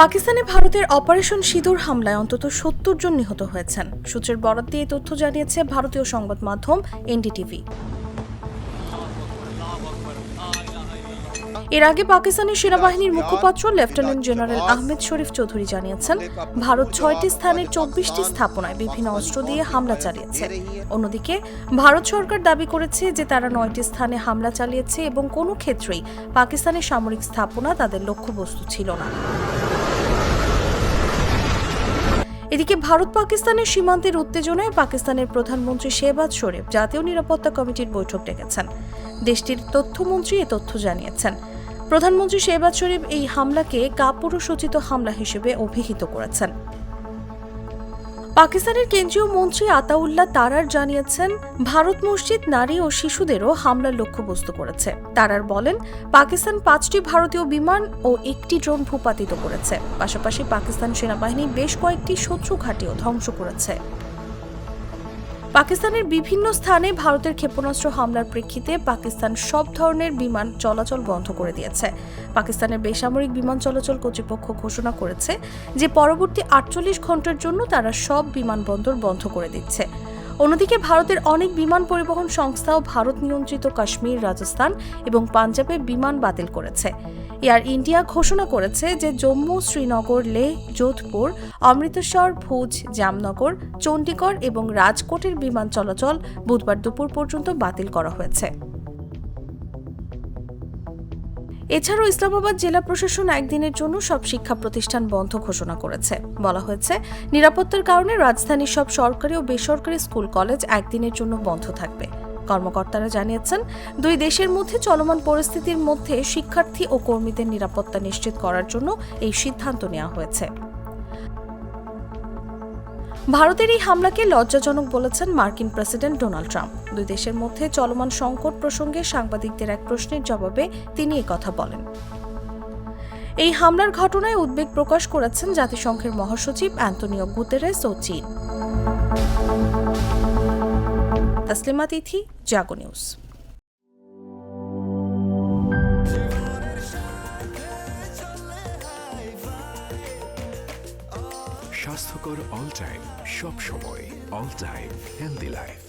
পাকিস্তানে ভারতের অপারেশন সিঁদুর হামলায় অন্তত সত্তর জন নিহত হয়েছেন। সূত্রের বরাত দিয়ে তথ্য জানিয়েছে ভারতীয় সংবাদ মাধ্যম এনডিটিভি। এর আগে পাকিস্তানের সেনাবাহিনীর মুখপাত্র লেফটেন্যান্ট জেনারেল আহমেদ শরীফ চৌধুরী জানিয়েছেন, ভারত ছয়টি স্থানের চব্বিশটি স্থাপনায় বিভিন্ন অস্ত্র দিয়ে হামলা চালিয়েছে। অন্যদিকে, ভারত সরকার দাবি করেছে যে তারা নয়টি স্থানে হামলা চালিয়েছে এবং কোনো ক্ষেত্রেই পাকিস্তানের সামরিক স্থাপনা তাদের লক্ষ্যবস্তু ছিল না। এদিকে ভারত পাকিস্তানের সীমান্তের উত্তেজনায় পাকিস্তানের প্রধানমন্ত্রী শেহবাজ শরীফ জাতীয় নিরাপত্তা কমিটির বৈঠক ডেকেছেন। দেশটির তথ্যমন্ত্রী এ তথ্য জানিয়েছেন। প্রধানমন্ত্রী শেহবাজ শরীফ এই হামলাকে কাপুরুষোচিত হামলা হিসেবে অভিহিত করেছেন। পাকিস্তানের কেন্দ্রীয় মন্ত্রী আতাউল্লাহ তারার জানিয়েছেন, ভারত মসজিদ নারী ও শিশুদেরও হামলার লক্ষ্যবস্তু করেছে। তারার বলেন, পাকিস্তান পাঁচটি ভারতীয় বিমান ও একটি ড্রোন ভূপাতিত করেছে। পাশাপাশি পাকিস্তান সেনাবাহিনী বেশ কয়েকটি শত্রু ঘাঁটিও ধ্বংস করেছে। পাকিস্তানের বিভিন্ন স্থানে ভারতের ক্ষেপণাস্ত্র হামলার প্রেক্ষিতে পাকিস্তান সব ধরনের বিমান চলাচল বন্ধ করে দিয়েছে। পাকিস্তানের বেসামরিক বিমান চলাচল কর্তৃপক্ষ ঘোষণা করেছে যে পরবর্তী আটচল্লিশ ঘণ্টার জন্য তারা সব বিমানবন্দর বন্ধ করে দিচ্ছে। অন্যদিকে ভারতের অনেক বিমান পরিবহন সংস্থাও ভারত নিয়ন্ত্রিত কাশ্মীর, রাজস্থান এবং পাঞ্জাবে বিমান বাতিল করেছে। এয়ার ইন্ডিয়া ঘোষণা করেছে যে জম্মু শ্রীনগর লেহ যোধপুর, অমৃতসর, ভুজ, জামনগর, চণ্ডীগড় এবং রাজকোটের বিমান চলাচল বুধবার দুপুর পর্যন্ত বাতিল করা হয়েছে। এছাড়াও ইসলামাবাদ জেলা প্রশাসন একদিনের জন্য সব শিক্ষা প্রতিষ্ঠান বন্ধ ঘোষণা করেছে। বলা হয়েছে, নিরাপত্তার কারণে রাজধানীর সব সরকারি ও বেসরকারি স্কুল, কলেজ একদিনের জন্য বন্ধ থাকবে। কর্মকর্তারা জানিয়েছেন, দুই দেশের মধ্যে চলমান পরিস্থিতির মধ্যে শিক্ষার্থী ও কর্মীদের নিরাপত্তা নিশ্চিত করার জন্য এই সিদ্ধান্ত নেওয়া হয়েছে। ভারতের এই হামলাকে লজ্জাজনক বলেছেন মার্কিন প্রেসিডেন্ট ডোনাল্ড ট্রাম্প। দুই দেশের মধ্যে চলমান সংকট প্রসঙ্গে সাংবাদিকদের এক প্রশ্নের জবাবে তিনি কথা বলেন। এই হামলার ঘটনায় উদ্বেগ প্রকাশ করেছেন জাতিসংঘের মহাসচিব অ্যান্টনিও গুতেরেস ও চীন। তসলিমা তিথি জাগো নিউজ। স্বাস্থ্যকর অল টাইম সব সময় অল টাইম হেলদি লাইফ।